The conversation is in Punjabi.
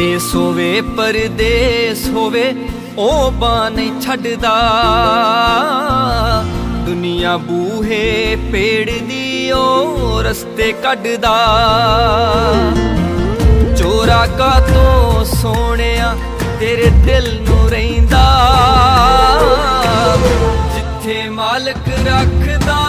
ਦੇਸ ਹੋਵੇ, ਪਰਦੇਸ ਹੋਵੇ, ਉਹ ਬਾਹ ਨਹੀਂ ਛੱਡਦਾ। ਦੁਨੀਆ ਬੂਹੇ ਪੇੜ ਦੀ ਉਹ ਰਸਤੇ ਕੱਢਦਾ। ਚੋਰਾ ਕਾ ਤੋਂ ਸੋਹਣਿਆ ਤੇਰੇ ਦਿਲ ਨੂੰ ਰਹਿੰਦਾ। ਜਿੱਥੇ ਮਾਲਕ ਰੱਖਦਾ